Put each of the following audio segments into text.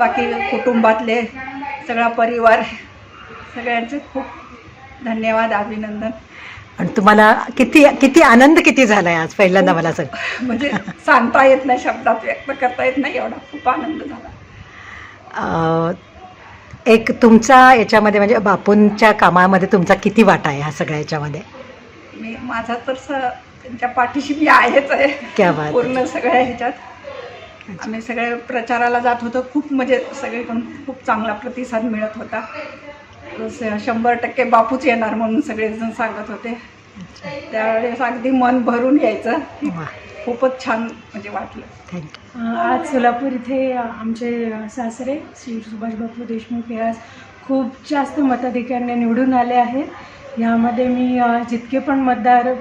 बाकी कुटुंबातले सगळा परिवार सगळ्यांचे खूप धन्यवाद अभिनंदन. आणि तुम्हाला किती किती आनंद किती झालाय आज पहिल्यांदा मला सांग. म्हणजे सांगता येत नाही शब्दात व्यक्त करता येत नाही एवढा खूप आनंद झाला. एक तुमचा याच्यामध्ये म्हणजे बापूंच्या कामामध्ये तुमचा किती वाटा आहे ह्या सगळ्या याच्यामध्ये? मी माझा तर स त्यांच्या पाठीशी मी आहेच आहे. पूर्ण सगळ्या ह्याच्यात. आम्ही सगळे प्रचाराला जात होतो. खूप म्हणजे सगळीकडून खूप चांगला प्रतिसाद मिळत होता. स- शंभर टक्के बापूच येणार म्हणून सगळेजण सांगत होते. त्यावेळेस अगदी मन भरून यायचं. खूपच छान म्हणजे वाटलं. थँक्यू आज सोलापूर इथे आमचे सासरे श्री सुभाष बापू देशमुख हे आज खूप जास्त मताधिक्याने निवडून आले आहेत. यामध्ये मी जितके पण मतदार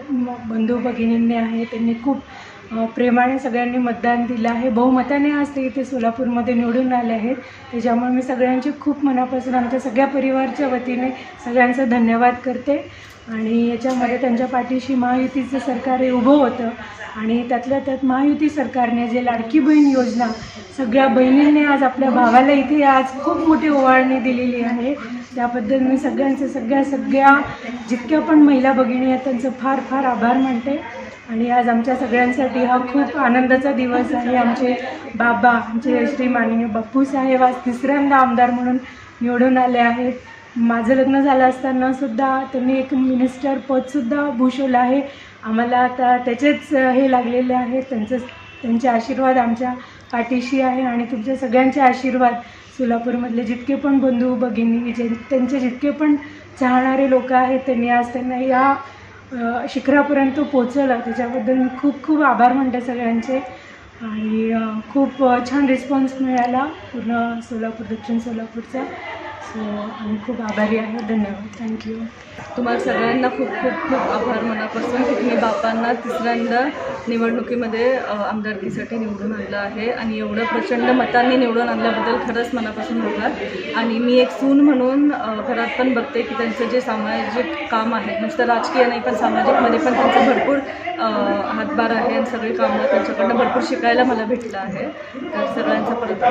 बंधू भगिनींनी आहे त्यांनी खूप प्रेमाने सगळ्यांनी मतदान दिलं आहे. बहुमताने आज ते इथे सोलापूरमध्ये निवडून आले आहेत. त्याच्यामुळे मी सगळ्यांचे खूप मनापासून आमच्या सगळ्या परिवारच्या वतीने सगळ्यांचं धन्यवाद करते. आणि याच्यामध्ये त्यांच्या पाठीशी महायुतीचं सरकार हे उभं होतं. आणि त्यातल्या त्यात महायुती सरकारने जे लाडकी बहीण योजना सगळ्या बहिणींनी आज आपल्या भावाला इथे आज खूप मोठी ओवाळणी दिलेली आहे. त्याबद्दल मी सगळ्यांचं सगळ्या सगळ्या जितक्या पण महिला भगिनी आहेत त्यांचं फार फार आभार मानते. आणि आज आमच्या सगळ्यांसाठी हा खूप आनंदाचा दिवस आहे. आमचे बाबा आमचे श्री माननीय बाप्पू साहेब आज तिसऱ्यांदा आमदार म्हणून निवडून आले आहेत. माझं लग्न झालं असताना सुद्धा त्यांनी एक मिनिस्टर पदसुद्धा भूषवलं आहे. आम्हाला आता त्याचेच हे लागलेले आहेत त्यांचं त्यांचे आशीर्वाद आमच्या पाठीशी आहे आणि तुमच्या सगळ्यांचे आशीर्वाद सोलापूरमधले जितके पण बंधू भगिनी जे त्यांचे जितके पण चाहणारे लोक आहेत त्यांनी आज त्यांना या शिखरापर्यंत पोचवला त्याच्याबद्दल मी खूप खूप आभार म्हणते सगळ्यांचे. आणि खूप छान रिस्पॉन्स मिळाला पूर्ण सोलापूर दक्षिण सोलापूरचा. सो आम्ही खूप आभारी आहे. धन्यवाद. थँक्यू तुम्हाला सगळ्यांना खूप खूप खूप आभार मनापासून. की तुम्ही बापांना तिसऱ्यांदा निवडणुकीमध्ये आमदारकीसाठी निवडून आणलं आहे. आणि एवढं प्रचंड मतांनी निवडून आणल्याबद्दल खरंच मनापासून आभार आणि मी एक सून म्हणून घरात पण बघते की त्यांचं जे सामाजिक काम आहे नुसतं राजकीय नाही पण सामाजिकमध्ये पण त्यांचं भरपूर हातभार आहे आणि सगळी कामं त्यांच्याकडनं भरपूर शिकायला मला भेटलं आहे. तर सगळ्यांचा परत